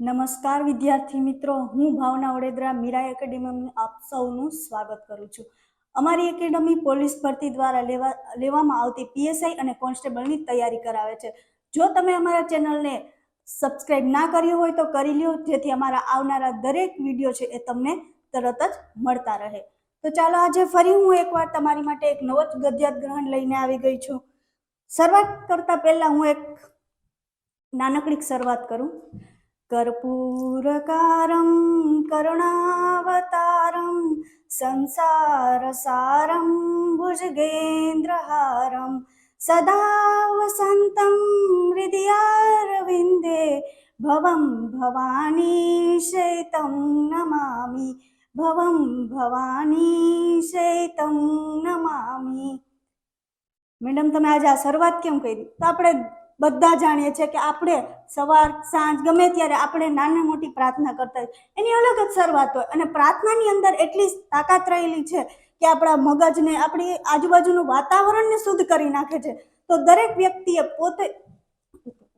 નમસ્કાર, વિદ્યાર્થી મિત્રો. હું ભાવના વડોદરા મીરા એકેડેમીમાં આપ સૌનું સ્વાગત કરું છું. અમારી એકેડમી પોલીસ ભરતી દ્વારા લેવા, લેવામાં આવતી પીએસઆઈ અને કોન્સ્ટેબલની તૈયારી કરાવે છે. જો તમે અમારા ચેનલને સબસ્ક્રાઇબ ના કર્યું હોય તો કરી લ્યો, જેથી અમારા આવનારા દરેક વીડિયો છે એ તમને તરત જ મળતા રહે. તો ચાલો આજે ફરી હું એકવાર તમારી માટે એક નવો જ ગદ્યાત ગ્રહણ લઈને આવી ગઈ છું. શરૂઆત કરતાં પહેલાં હું એક નાનકડી શરૂઆત કરું. कर्पूरकारं करुणावतारं संसारसारं भुजगेन्द्रहारं सदा वसन्तं हृदयारविन्दे भवं भवानी शैतं नमामि भवं भवानी शैतं નમામિ મેડમ તમે આજે આ શરૂઆત કેમ કરી તો આપણે બધા જાણીએ છીએ કે આપણે સવાર, સાંજ, ગમે ત્યારે આપણે નાની મોટી પ્રાર્થના કરતા હોય એની અલગ જ શરૂઆત હોય. અને પ્રાર્થનાની અંદર એટલી તાકાત રહેલી છે કે આપણા મગજને, આપણી આજુબાજુનું વાતાવરણને શુદ્ધ કરી નાખે છે. તો દરેક વ્યક્તિએ પોતે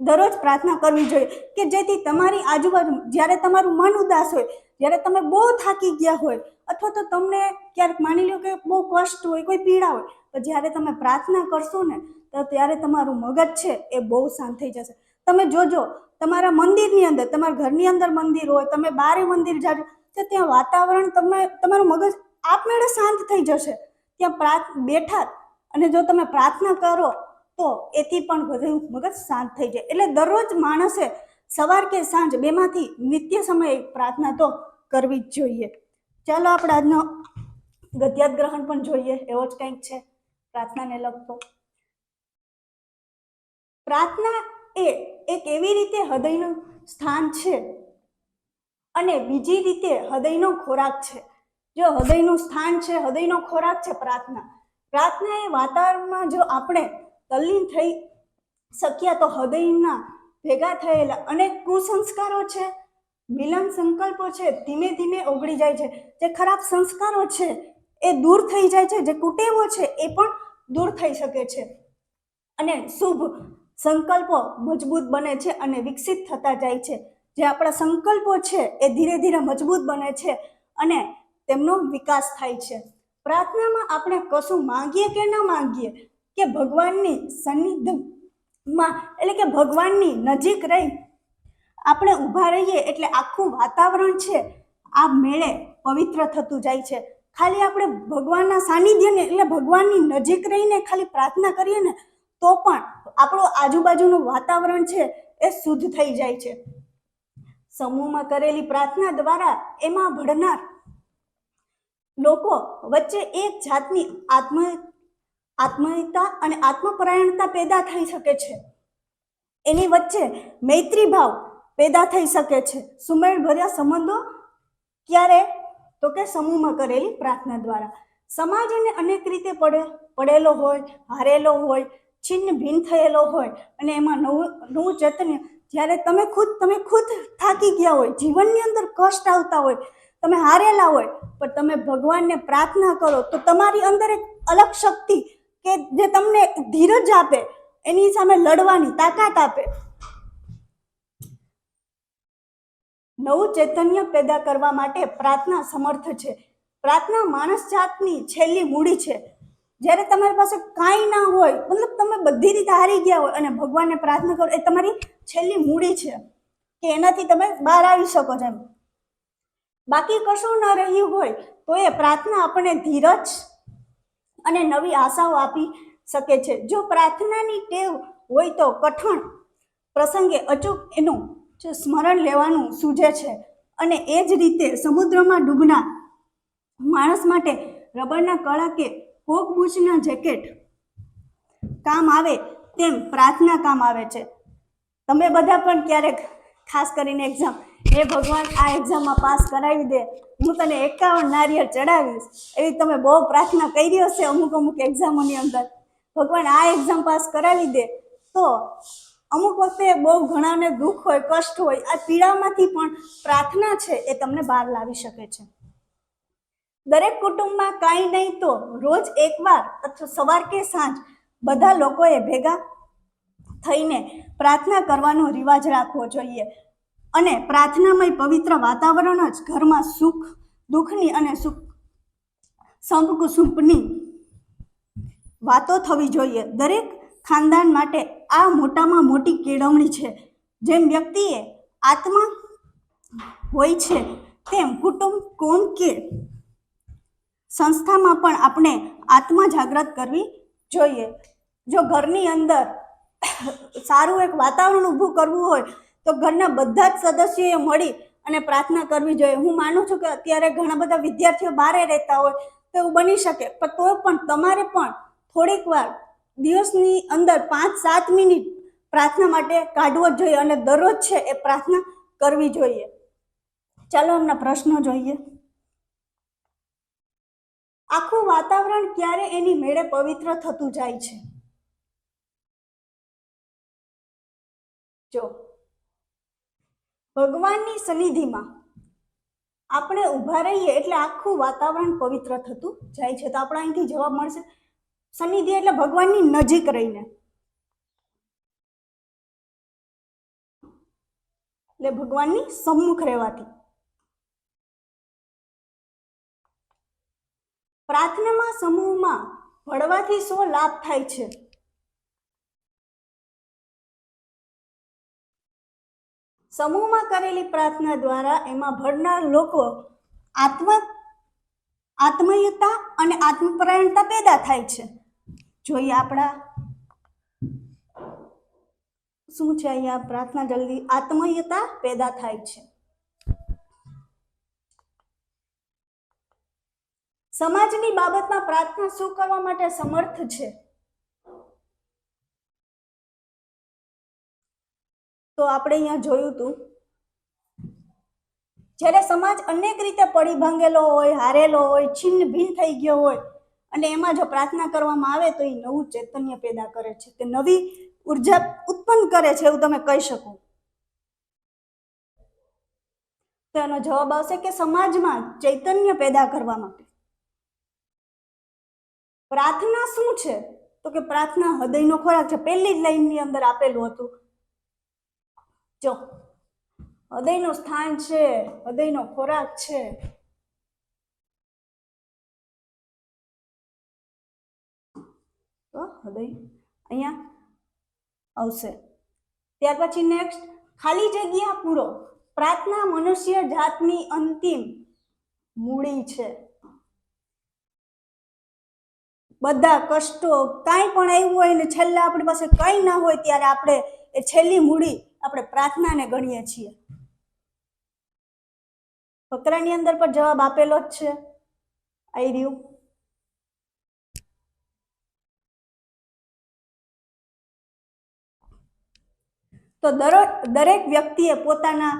દરરોજ પ્રાર્થના કરવી જોઈએ કે જેથી તમારી આજુબાજુ, જ્યારે તમારું મન ઉદાસ હોય, જ્યારે તમે બહુ થાકી ગયા હોય, અથવા તો તમને ક્યારેક માની લો કે બહુ કષ્ટ હોય, કોઈ પીડા હોય તો જ્યારે તમે પ્રાર્થના કરશો ને, તો ત્યારે તમારું મગજ છે એ બહુ શાંત થઈ જશે. તમે જોજો, તમારા મંદિરની અંદર, તમારા ઘરની અંદર મંદિર હોય, તમે બારે મંદિર જાજો, તો ત્યાં વાતાવરણ તમે, તમારું મગજ આપમેળે શાંત થઈ જશે. ત્યાં પ્રાર્થ, બેઠા અને જો તમે પ્રાર્થના કરો, તો એથી પણ બધું મગજ શાંત થઈ જાય. એટલે દરરોજ માણસે સવાર કે સાંજ બેમાંથી નિત્ય સમયે પ્રાર્થના તો કરવી જ જોઈએ. ચાલો આપણે આજનો ગદ્યાત ગ્રહણ પણ જોઈએ, એવો જ કંઈક છે. પ્રાર્થનાને લગતો પ્રાર્થના એ એક એવી રીતે હૃદયનું સ્થાન છે અને બીજી રીતે હૃદયનો ખોરાક છે. જો હૃદયનું સ્થાન છે, હૃદયનો ખોરાક છે પ્રાર્થના. પ્રાર્થના એ વાતાવરણમાં જો આપણે તલ્લીન થઈ શક્યા તો હૃદયના ભેગા થયેલા અનેક કુસંસ્કારો છે, મિલન સંકલ્પો છે, ધીમે ધીમે ઓગળી જાય છે. જે ખરાબ સંસ્કારો છે એ દૂર થઈ જાય છે, જે કુટેવો છે એ પણ દૂર થઈ શકે છે. અને શુભ સંકલ્પો મજબૂત બને છે અને વિકસિત થતા જાય છે. જે આપણા સંકલ્પો છે એ ધીરે ધીરે મજબૂત બને છે અને તેમનો વિકાસ થાય છે. પ્રાર્થનામાં આપણે કશું માંગીએ કે ન માંગીએ કે ભગવાનની સન્નિધિમાં એટલે કે ભગવાનની નજીક રહી આપણે ઊભા રહીએ એટલે આખું વાતાવરણ છે આ મેળે પવિત્ર થતું જાય છે. ખાલી આપણે ભગવાનના સાનિધ્યને એટલે ભગવાનની નજીક રહીને ખાલી પ્રાર્થના કરીએ ને, તો પણ આપણું આજુબાજુનું વાતાવરણ છે એ શુદ્ધ થઈ જાય છે. સમૂહમાં કરેલી પ્રાર્થના દ્વારા એમાં ભળનાર લોકો વચ્ચે એક જાતની આત્મ આત્મીયતા અને આત્મપરાયણતા પેદા થઈ શકે છે. એની વચ્ચે મૈત્રી ભાવ પેદા થઈ શકે છે. સુમેળ ભર્યા સંબંધો ક્યારે તો કે સમૂહમાં કરેલી પ્રાર્થના દ્વારા. સમાજ એને અનેક રીતે પડે, પડેલો હોય, હારેલો હોય, છિન્ન ભિન્ન થયેલો હોય અને એમાં નવું નવું ચૈતન્ય જ્યારે તમે ખુદ તમે ખુદ થાકી ગયા હોય, જીવનની અંદર કષ્ટ આવતા હોય, તમે હારેલા હોય, પણ તમે ભગવાનને પ્રાર્થના કરો, તો તમારી અંદર એક અલગ શક્તિ કે જે તમને ધીરજ આપે, એની સામે લડવાની તાકાત આપે. નવું ચૈતન્ય પેદા કરવા માટે પ્રાર્થના સમર્થ છે. પ્રાર્થના માણસ જાતની છેલ્લી મૂડી છે. જ્યારે તમારી પાસે કાંઈ ના હોય, મતલબ તમે બધી રીતે હારી ગયા હોય અને ભગવાનને પ્રાર્થના કરો, એ તમારી છેલ્લી મૂડી છે કે એનાથી તમે બહાર આવી શકો છો એમ. બાકી કશું ન રહ્યું હોય, તો એ પ્રાર્થના આપણને ધીરજ અને નવી આશાઓ આપી શકે છે. જો પ્રાર્થનાની ટેવ હોય તો કઠણ પ્રસંગે અચૂક એનું જે સ્મરણ લેવાનું સૂજે છે અને એ જ રીતે સમુદ્રમાં ડૂબના માણસ માટે રબરના કળા કે કોકબૂચના જેકેટ કામ આવે તેમ પ્રાર્થના કામ આવે છે. તમે બધા પણ ક્યારેક ખાસ કરીને એક્ઝામ હે ભગવાન, આ એક્ઝામમાં પાસ કરાવી દે. હું તને એકાવન નારિયેળ ચડાવીશ. એવી તમે બહુ પ્રાર્થના કરી હશે અમુક અમુક એક્ઝામોની અંદર. ભગવાન, આ એક્ઝામ પાસ કરાવી દે. તો અમુક વખતે બહુ ઘણાને દુઃખ હોય, કષ્ટ હોય, આ પીડામાંથી પણ પ્રાર્થના છે એ તમને બહાર લાવી શકે છે. દરેક કુટુંબમાં કાંઈ નહીં તો રોજ એકવાર અથવા સવાર કે સાંજ બધા લોકોએ ભેગા થઈને પ્રાર્થના કરવાનો રિવાજ રાખવો જોઈએ. અને પ્રાર્થનામય પવિત્ર વાતાવરણ જ ઘરમાં સુખ, દુઃખની અને સુખ સંપકુસુંપની વાતો થવી જોઈએ. દરેક ખાનદાન માટે આ મોટામાં મોટી કેળવણી છે. જેમ વ્યક્તિએ આત્મા હોય છે, તેમ કુટુંબ કોમ કે સંસ્થામાં પણ આપણે આત્મા જાગૃત કરવી જોઈએ. જો ઘરની અંદર સારું એક વાતાવરણ ઊભું કરવું હોય, તો ઘરના બધા જ સદસ્યોએ મળી અને પ્રાર્થના કરવી જોઈએ. હું માનું છું કે અત્યારે ઘણા બધા વિદ્યાર્થીઓ બહારે રહેતા હોય તો એવું બની શકે, પણ તો પણ તમારે પણ થોડીક વાર દિવસની અંદર પાંચ સાત મિનિટ પ્રાર્થના માટે કાઢવો જ જોઈએ અને દરરોજ છે એ પ્રાર્થના કરવી જોઈએ. ચાલો એમના પ્રશ્નો જોઈએ. આખું વાતાવરણ ક્યારે એની મેળે પવિત્ર થતું જાય છે? જો, ભગવાનની સનિધિમાં આપણે ઊભા રહીએ એટલે આખું વાતાવરણ પવિત્ર થતું જાય છે. તો આપણે અહીંથી જવાબ મળશે. સનિધિ એટલે ભગવાનની નજીક રહીને. એટલે ભગવાનની સમ્મુખ રહેવાથી. પ્રાર્થનામાં, સમૂહમાં ભળવાથી શો લાભ થાય છે. સમૂહમાં કરેલી પ્રાર્થના દ્વારા એમાં ભળનાર લોકો આત્મ આત્મીયતા અને આત્મપરાયણતા પેદા થાય છે. જોઈએ આપણા શું છે અહીંયા પ્રાર્થના જલ્દી. આત્મીયતા પેદા થાય છે. સમાજની બાબતમાં પ્રાર્થના શું કરવા માટે સમર્થ છે? તો આપણે અહીંયા જોયું હતું જ્યારે સમાજ અનેક રીતે પડી ભાંગેલો હોય, હારેલો હોય, છિન્ન ભિન્ન થઈ ગયો હોય, અને એમાં જો પ્રાર્થના કરવામાં આવે તો એ નવું ચૈતન્ય પેદા કરે છે, તે નવી ઊર્જા ઉત્પન્ન કરે છે એવું તમે કહી શકો. તો એનો જવાબ આવશે કે સમાજમાં ચૈતન્ય પેદા કરવા માટે. પ્રાર્થના શું છે? તો કે પ્રાર્થના હૃદયનો ખોરાક છે, પહેલી જ લાઈનની અંદર આપેલું હતું. જો હૃદયનું સ્થાન છે, હૃદયનો ખોરાક છે. તો હૃદય અહીંયા આવશે. ત્યાર પછી નેક્સ્ટ ખાલી જગ્યા પૂરો. પ્રાર્થના મનુષ્ય જાતની અંતિમ મૂડી છે. બધા કષ્ટો કાંઈ પણ આવ્યું હોય ને છેલ્લા આપણી પાસે કંઈ ના હોય ત્યારે આપણે એ છેલ્લી મૂડી આપણે પ્રાર્થનાને ગણીએ છીએ. ફકરાની અંદર પણ જવાબ આપેલો જ છે. આઈ રહ્યું. તો દરો, દરેક વ્યક્તિએ પોતાના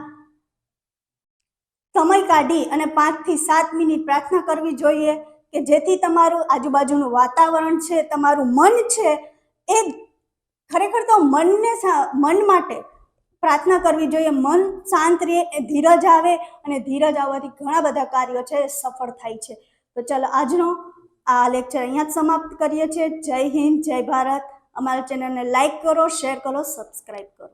સમય કાઢી અને પાંચથી સાત મિનિટ પ્રાર્થના કરવી જોઈએ કે જેથી તમારું આજુબાજુનું વાતાવરણ છે, તમારું મન છે, એ ખરેખર તો મનને મન માટે પ્રાર્થના કરવી જોઈએ. મન શાંત રહે ધીરજ આવે અને ધીરજ આવવાથી ઘણા બધા કાર્યો છે, સફળ થાય છે. તો ચાલો આજનો આ લેક્ચર અહીંયા જ સમાપ્ત કરીએ છીએ. જય હિન્દ, જય ભારત. અમારા ચેનલને લાઈક કરો, શેર કરો સબસ્ક્રાઈબ કરો.